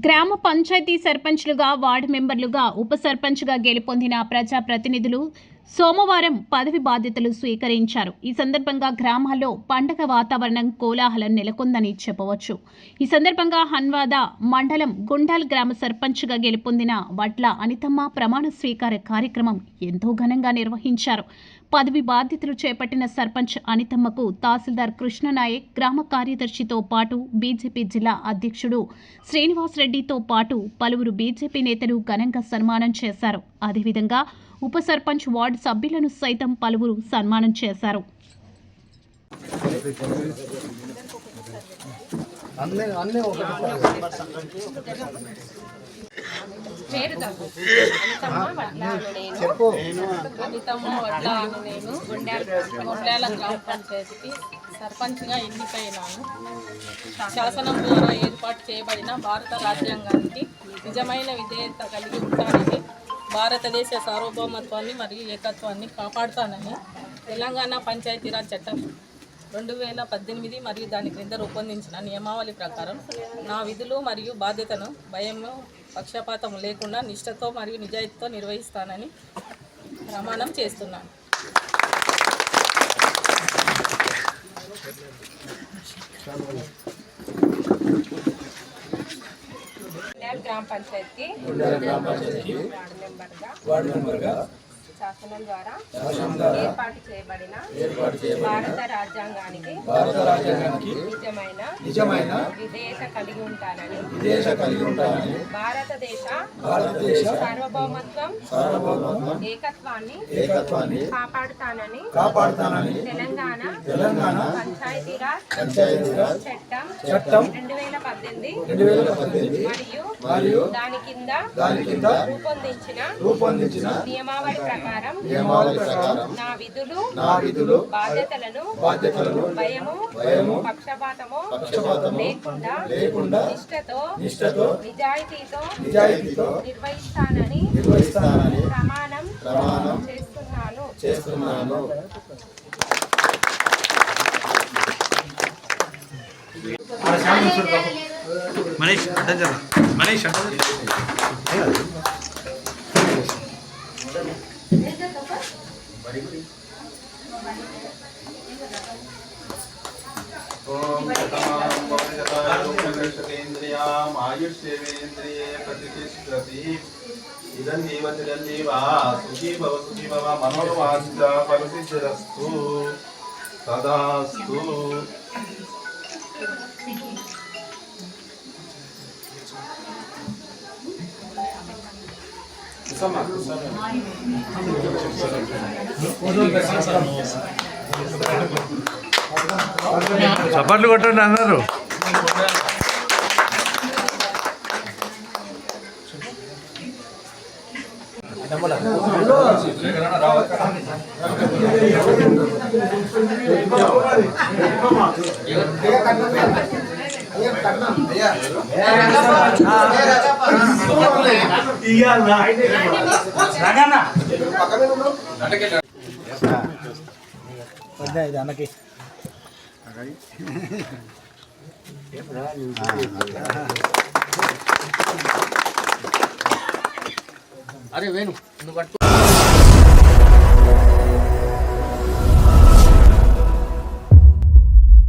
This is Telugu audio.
గ్రామ పంచాయతీ సర్పంచ్లుగా వార్డు మెంబర్లుగా ఉప సర్పంచ్గా గెలుపొందిన ప్రజా ప్రతినిధులు సోమవారం పదవి బాధ్యతలు స్వీకరించారు. ఈ సందర్భంగా గ్రామాల్లో పండగ వాతావరణం కోలాహలం నెలకొందని చెప్పవచ్చు. ఈ సందర్భంగా హన్వాద మండలం గుండాల్ గ్రామ సర్పంచ్గా గెలుపొందిన వడ్ల అనితమ్మ ప్రమాణ స్వీకార కార్యక్రమం ఎంతో ఘనంగా నిర్వహించారు. పదవి బాధ్యతలు చేపట్టిన సర్పంచ్ అనితమ్మకు తహసీల్దార్ కృష్ణనాయక్ గ్రామ కార్యదర్శితో పాటు బీజేపీ జిల్లా అధ్యక్షుడు శ్రీనివాసరెడ్డితో పాటు పలువురు బీజేపీ నేతలు ఘనంగా సన్మానం చేశారు. అదేవిధంగా ఉప సర్పంచ్ వార్డు సభ్యులను సైతం పలువురు సన్మానం చేశారు. నేను. చెప్పు గ్రామ పంచాయతీకి సర్పంచ్గా ఎన్నికైనాను శాసనం ద్వారా ఏర్పాటు చేయబడిన భారత రాజ్యాంగానికి నిజమైన విధేయత కలిగి ఉంటానని భారతదేశ సార్వభౌమత్వాన్ని మరియు ఏకత్వాన్ని కాపాడుతానని తెలంగాణ పంచాయతీరాజ్ చట్టం రెండు వేల పద్దెనిమిది మరియు దాని క్రింద రూపొందించిన నియమావళి ప్రకారం నా విధులు మరియు బాధ్యతను భయము పక్షపాతం లేకుండా నిష్ఠతో మరియు నిజాయితీతో నిర్వహిస్తానని ప్రమాణం చేస్తున్నాను. గుండ్యాల గ్రామ పంచాయతీ. వార్డు మెంబర్గా. శాసనం ద్వారా ఏర్పాటు చేయబడిన భారత రాజ్యాంగానికి నిజమైన నిజమైన విధేయత కలిగి ఉంటానని విదేశ కలిగి ఉంటానని భారతదేశ భారతదేశ సార్వభౌమత్వం సార్వభౌమత్వం ఏకత్వాన్ని ఏకత్వాన్ని కాపాడుతానని కాపాడుతానని తెలంగాణ తెలంగాణ పంచాయతీరాజ్ పంచాయతీరాజ్ చట్టం చట్టం రెండు వేల పద్దెనిమిది రెండు వేల పద్దెనిమిది మరియు మరియు దాని కింద దాని కింద రూపొందించిన రూపొందించిన నియమావళి ప్రకారం నియమావళి ప్రకారం నా విధులు నా విధులు బాధ్యతలను బాధ్యతలను భయము భయము పక్షపాతము పక్షపాతము లేకుండా లేకుండా నిష్ఠతో నిష్ఠతో నిజాయితీతో నిజాయితీతో నిర్వహిస్తానని నిర్వహిస్తానని ప్రమాణం ప్రమాణం చేస్తున్నాను. చేస్తున్నాను. మనీష్ అడ్డం జర మనీష్ అడ్డం జర. ఆయుష్యేంద్రియే ప్రతిష్టతి ఇదం జీవతిరంజీవ సుఖీ భవ సుఖీ భవ మనోవాంఛ పరిసిద్ధిరస్తు చప్పట్లు కొట్టండి అన్నారు రావాలి అన్నకి అరే వేణు నువ్వు పట్టుకో